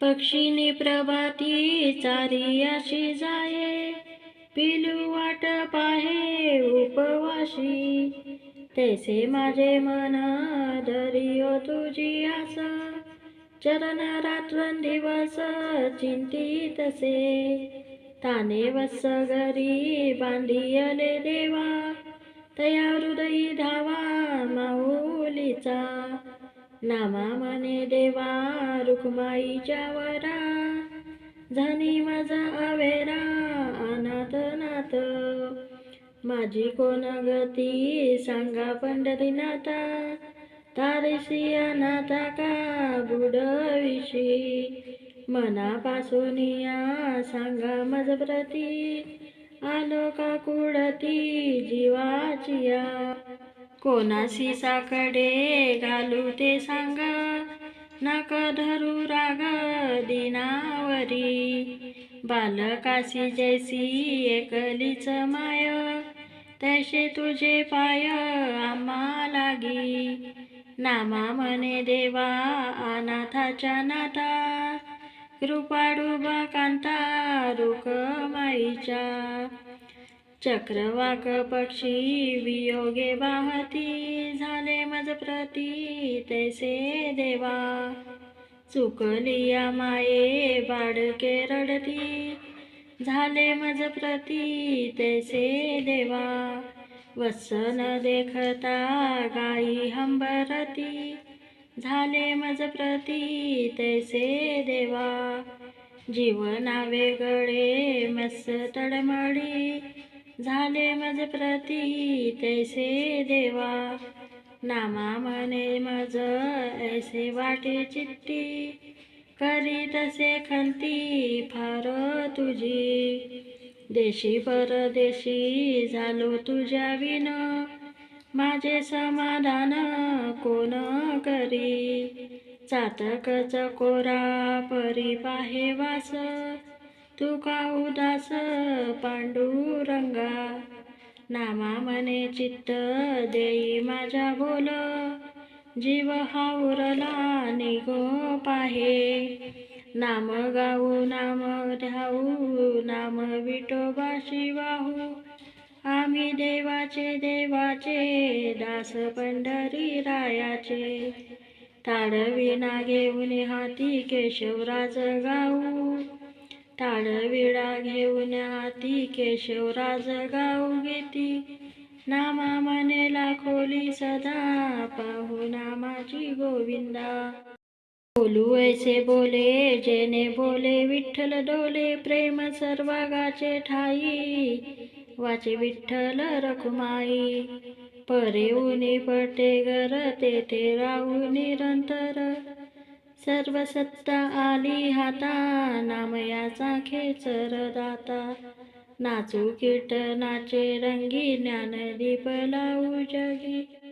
पक्षीने प्रभाती चारी अशी जाये. पिलू वाट पाहे उपवाशी. तैसे माझे मन धरियो हो तुझी आस. चरण रात्र रात्रंदिवस चिंतितसे ताने वस घरी बांधियले देवा. तया हृदयी धावा माऊलीचा. नामा माने देवा रुक्माईच्या वरा झनी माझा अवेरा अनाथ नाथ माझी कोण गती सांगा पंढरीनाथा तारसी अनाथा का बुडविशी? मनापासून या सांगा मज प्रती आलो का कुडती जीवाची कोणाशी साकडे घालू ते सांग. नक धरू राग दिनावरी. बालकाशी जैसी एकलीच माय. तसे तुझे पाय आम्हा लागी. नामा मने देवा अनाथाच्या नाथा. कृपाडूबा कांता रुकमाईच्या. चक्रवाक पक्षी वियोगे वाहती झाले मज प्रती तैसे देवा. चुकलिया माये बाडके रडती झाले मज प्रती तैसे देवा. वसन देखता गाई हंबरती झाले मज प्रती तैसे देवा. जीवना वेगळे मस तडमडी झाले मज प्रती तैसे देवा. नामा म्हणे मज ऐसे वाटे चित्ती करी तसे खंती फार तुझी. देशी परदेशी झालो तुझ्या विन माझे समाधान कोण करी? चातकच कोरा परी पाहे वास. तू का उदास पांडुरंगा नामा मने चित्त देई माझ्या बोल. जीव हा उरला निगो पाहे. नाम गाऊ नाम ध्याऊ नाम विठोबा वाहू आम्ही देवाचे देवाचे दास पंढरी रायाचे. ताडविना घेऊन हाती केशवराज गाऊ. ताडविडा घेऊन आती केशवराज गाऊ घेती. नामा मनेला खोली सदा पाहू नामाची गोविंदा. बोलू ऐसे बोले जेने बोले विठ्ठल डोले प्रेम सर्वागाचे ठाई. वाचे विठ्ठल रखुमाई. परे उनी पटे गर तेथे राहू निरंतर. सर्व सत्ता आली हाता नामयाचा खेचर दाता. नाचू कीर्तनाचे रंगी ज्ञानदीप लावू जगी.